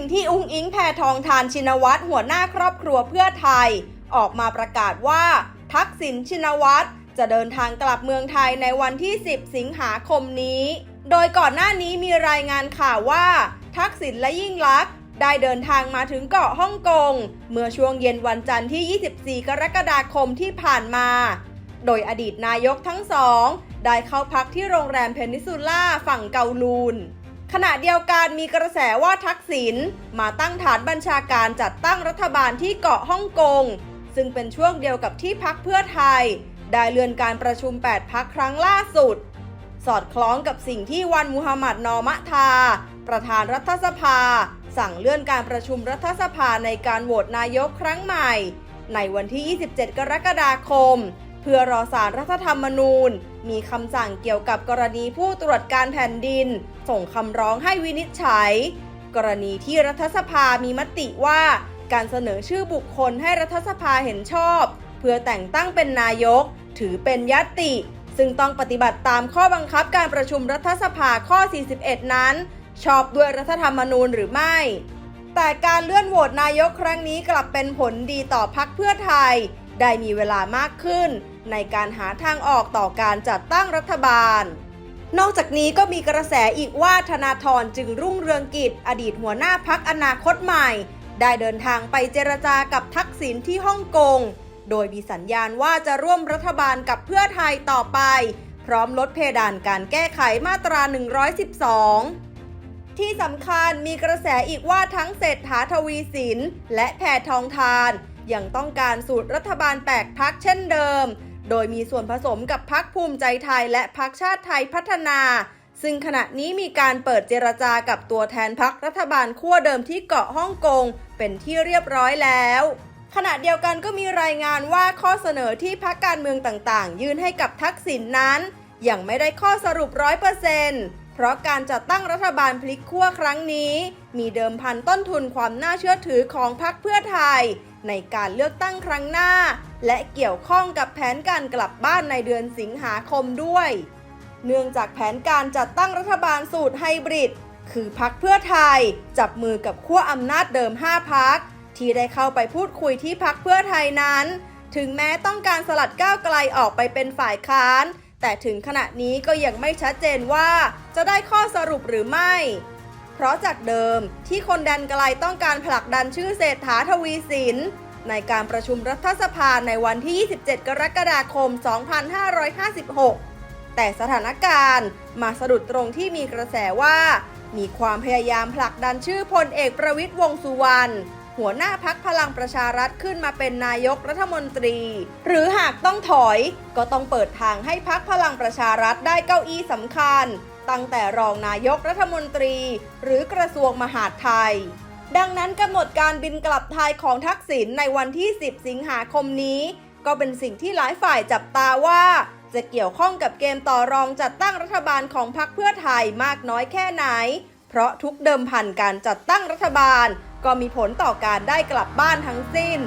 งที่อุ้งอิงแพทองทานชินวัตรหัวหน้าครอบครัวเพื่อไทย ออกมาประกาศว่า ทักษิณชินวัตรจะเดินทางกลับเมืองไทยในวันที่ 10 สิงหาคมนี้ โดยก่อนหน้านี้มีรายงานข่าวว่า ทักษิณและยิ่งลักษณ์ได้เดินทางมาถึงเกาะฮ่องกง เมื่อช่วงเย็นวันจันทร์ที่ 24 กรกฎาคมที่ผ่านมา โดยอดีตนายกทั้งสอง ได้เข้าพักที่โรงแรมเพนินซูล่าฝั่งเกาลูน ขณะเดียวกันมีกระแสว่าทักษิณมาตั้งฐานบัญชาการจัดตั้งรัฐบาลที่เกาะฮ่องกง ซึ่งเป็นช่วงเดียวกับที่พักเพื่อไทย ได้เลื่อนการประชุม 8 พักครั้งล่าสุด สอดคล้องกับสิ่งที่วันมุฮัมหมัดนอมะทา ประธานรัฐสภา สั่งเลื่อนการประชุมรัฐสภาในการโหวตนายกครั้งใหม่ ในวันที่ 27 กรกฎาคม เพื่อรอสารรัฐธรรมนูญ มีคำสั่งเกี่ยวกับกรณีผู้ตรวจการแผ่นดิน ส่งคำร้องให้วินิจฉัย กรณีที่รัฐสภามีมติว่า การเสนอชื่อบุคคลให้รัฐสภาเห็นชอบ เพื่อแต่งตั้งเป็นนายก ถือเป็นยติ ซึ่งต้องปฏิบัติตามข้อบังคับการประชุมรัฐสภาข้อ 41 นั้น ชอบด้วยรัฐธรรมนูญหรือไม่แต่การเลื่อนโหวตนายกครั้งนี้กลับเป็นผลดีต่อพักเพื่อไทย ได้มีเวลามากขึ้น ในการหาทางออกต่อการจัดตั้งรัฐบาล นอกจากนี้ก็มีกระแสอีกว่าธนาธรจึงรุ่งเรืองกิจ อดีตหัวหน้าพักอนาคตใหม่ ได้เดินทางไปเจรจากับทักษิณที่ฮ่องกง โดยมีสัญญาณว่าจะร่วมรัฐบาลกับเพื่อไทยต่อไป พร้อมลดเพดานการแก้ไขมาตรา 112ที่สำคัญมีกระแสอีกว่าทั้งเศรษฐาทวีสิน และแพทองทาน ยังต้องการสูตรรัฐบาลแตกพักเช่นเดิม โดยมีส่วนผสมกับพักภูมิใจไทยและพักชาติไทยพัฒนา ซึ่งขณะนี้มีการเปิดเจรจากับตัวแทนพักรัฐบาลขั้วเดิมที่เกาะฮ่องกงเป็นที่เรียบร้อยแล้วขณะเดียวกันก็มีรายงานว่าข้อเสนอที่พักการเมืองต่างๆ ยื่นให้กับทักษิณนนั้น ยังไม่ได้ข้อสรุปร้อยเปอร์เซ็นต์ เพราะการจัดตั้งรัฐบาลพลิกขั้วครั้งนี้ มีเดิมพันต้นทุนความน่าเชื่อถือของพรรคเพื่อไทย ในการเลือกตั้งครั้งหน้า และเกี่ยวข้องกับแผนการกลับบ้านในเดือนสิงหาคมด้วย เนื่องจากแผนการจัดตั้งรัฐบาลสูตรไฮบริดคือพักเพื่อไทย จับมือกับขั้วอำนาจเดิม 5พักที่ได้เข้าไปพูดคุยที่พักเพื่อไทยนั้น ถึงแม้ต้องการสลัดก้าวไกลออกไปเป็นฝ่ายค้าน แต่ถึงขณะนี้ก็ยังไม่ชัดเจนว่าจะได้ข้อสรุปหรือไม่ เพราะจากเดิมที่คนแดนไกลต้องการผลักดันชื่อเศรษฐาทวีสิน ในการประชุมรัฐสภาในวันที่ 27 กรกฎาคม 2556 แต่สถานการณ์มาสะดุดตรงที่มีกระแสว่า มีความพยายามผลักดันชื่อพลเอกประวิตยวงสุวรรณ หัวหน้าพักพลังประชารัฐขึ้นมาเป็นนายกรัฐมนตรี หรือหากต้องถอยก็ต้องเปิดทางให้พักพลังประชารัฐได้เก้าอี้สำคัญ ตั้งแต่รองนายกรัฐมนตรี หรือกระทรวงมหาดไทย ดังนั้นกำหนดการบินกลับไทยของทักษิณในวันที่ 10 สิงหาคมนี้ ก็เป็นสิ่งที่หลายฝ่ายจับตาว่าจะเกี่ยวข้องกับเกมต่อรองจัดตั้งรัฐบาลของพรรคเพื่อไทยมากน้อยแค่ไหน เพราะทุกเดิมพันการจัดตั้งรัฐบาล ก็มีผลต่อการได้กลับบ้านทั้งสิ้น